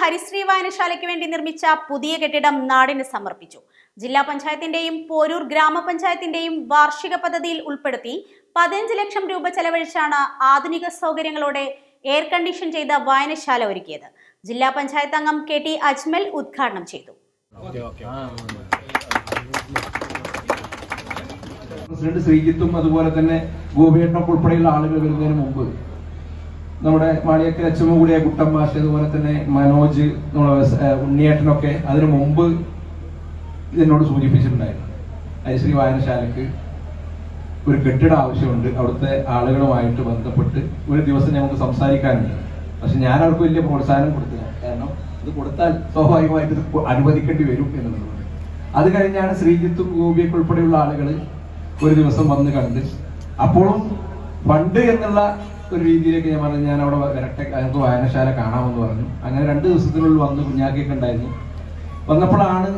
Harisree വായനശാലയ്ക്ക് വേണ്ടി നിർമ്മിച്ച പുതിയ കെട്ടിടം നാടിന് സമർപ്പിച്ചു. ജില്ലാ പഞ്ചായത്തിന്റെയും പോരൂർ ഗ്രാമപഞ്ചായത്തിന്റെയും വാർഷിക പദ്ധതിയിൽ ഉൾപ്പെടുത്തി പതിനഞ്ച് ലക്ഷം രൂപ ചെലവഴിച്ചാണ് ആധുനിക സൗകര്യങ്ങളോടെ എയർ കണ്ടീഷൻ ചെയ്ത വായനശാല ഒരുക്കിയത്. ജില്ലാ പഞ്ചായത്ത് അംഗം കെ ടി അജ്മൽ ഉദ്ഘാടനം ചെയ്തു. പ്രസിഡന്റ് ശ്രീജിത്തും അതുപോലെ തന്നെ ഗോപിയേട്ടനൊക്കെ ഉൾപ്പെടെയുള്ള ആളുകൾ വരുന്നതിന് മുമ്പ് നമ്മുടെ മാളിയക്കൽ അച്ഛമ്മ കൂടിയ കുട്ടൻ മാഷ് അതുപോലെ തന്നെ മനോജ് ഉണ്ണിയേട്ടനൊക്കെ അതിനു മുമ്പ് ഇതിനോട് സൂചിപ്പിച്ചിട്ടുണ്ടായിരുന്നു. ഐശ്വരി വായനശാലക്ക് ഒരു കെട്ടിടം ആവശ്യമുണ്ട്. അവിടുത്തെ ആളുകളുമായിട്ട് ബന്ധപ്പെട്ട് ഒരു ദിവസം ഞങ്ങൾക്ക് സംസാരിക്കാനുണ്ട്. പക്ഷെ ഞാൻ അവർക്ക് വലിയ പ്രോത്സാഹനം കൊടുത്തില്ല. കാരണം ഇത് കൊടുത്താൽ സ്വാഭാവികമായിട്ട് ഇത് അനുവദിക്കേണ്ടി വരും എന്നുള്ളതാണ്. അത് കഴിഞ്ഞാണ് ശ്രീജിത്തും ഗോപിയൊക്കെ ഉൾപ്പെടെയുള്ള ആളുകൾ ഒരു ദിവസം വന്ന് കണ്ട് അപ്പോഴും ഫണ്ട് എന്നുള്ള ഒരു രീതിയിലേക്ക് ഞാൻ പറഞ്ഞു ഞാൻ അവിടെ വരട്ടെ ഞങ്ങൾക്ക് വായനശാല കാണാമെന്ന് പറഞ്ഞു. അങ്ങനെ രണ്ട് ദിവസത്തിനുള്ളിൽ വന്ന് കുഞ്ഞാക്കിയൊക്കെ ഉണ്ടായിരുന്നു. വന്നപ്പോഴാണ്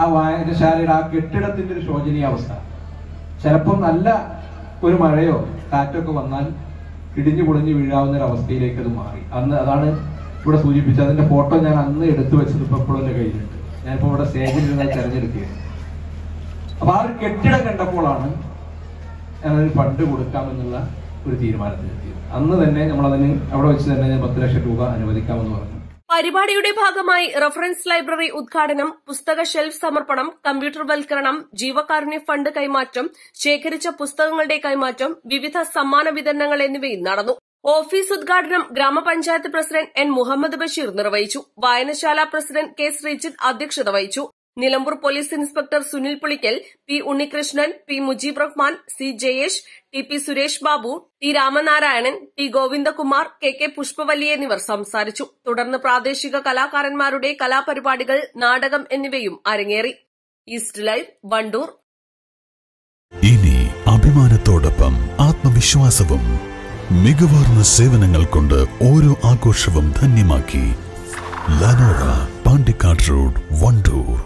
ആ വായനശാലയുടെ ആ കെട്ടിടത്തിന്റെ ഒരു ശോചനീയ അവസ്ഥ. ചിലപ്പോൾ നല്ല ഒരു മഴയോ കാറ്റൊക്കെ വന്നാൽ ഇടിഞ്ഞു പൊളിഞ്ഞു വീഴാവുന്ന ഒരു അവസ്ഥയിലേക്ക് അത് മാറി. അന്ന് അതാണ് ഇവിടെ സൂചിപ്പിച്ചത്. അതിന്റെ ഫോട്ടോ ഞാൻ അന്ന് എടുത്തു വെച്ചത് ഇപ്പൊ എപ്പോഴും എന്റെ കയ്യിലുണ്ട്. ഞാനിപ്പോ ഇവിടെ സ്റ്റേജിൽ നിന്ന് തെരഞ്ഞെടുക്കുകയാണ്. അപ്പൊ ആ ഒരു കെട്ടിടം കണ്ടപ്പോഴാണ് ഞാനൊരു ഫണ്ട് കൊടുക്കാമെന്നുള്ള ഒരു തീരുമാനത്തിലെത്തിയത്. അന്ന് തന്നെ നമ്മൾ അതിന് അവിടെ വെച്ച് തന്നെ ഞാൻ പത്ത് ലക്ഷം രൂപ അനുവദിക്കാമെന്ന് പറഞ്ഞു. പരിപാടിയുടെ ഭാഗമായി റഫറൻസ് ലൈബ്രറി ഉദ്ഘാടനം പുസ്തക ഷെൽഫ് സമർപ്പണം കമ്പ്യൂട്ടർ വൽക്കരണം ജീവകാരുണ്യ ഫണ്ട് കൈമാറ്റം ശേഖരിച്ച പുസ്തകങ്ങളുടെ കൈമാറ്റം വിവിധ സമ്മാന വിതരണങ്ങൾ എന്നിവയും നടന്നു. ഓഫീസ് ഉദ്ഘാടനം ഗ്രാമപഞ്ചായത്ത് പ്രസിഡന്റ് എൻ മുഹമ്മദ് ബഷീർ നിർവഹിച്ചു. വായനശാല പ്രസിഡന്റ് കെ ശ്രീജിത്ത് അധ്യക്ഷത വഹിച്ചു. Nilambur police inspector Sunil Pulikkal P Unnikrishnan P Mujeeb Rahman C Jayesh T P Suresh Babu T Ramanarayanan T Govindakumar K K Pushpavalli എന്നിവർ സംസാരിച്ചു. തുടർന്ന് പ്രാദേശിക കലാകാരന്മാരുടെ കലാപരിപാടികൾ നാടകം എന്നിവയും അരങ്ങേറി. East Live Wandoor. ഇനി അഭിമാനത്തോടൊപ്പം ആത്മവിശ്വാസവും മികവാർന്ന സേവനങ്ങൾ കൊണ്ട് ഓരോ ആഘോഷവും ധന്യമാക്കി ലനോറ പാണ്ടിക്കാട് റോഡ് വണ്ടൂർ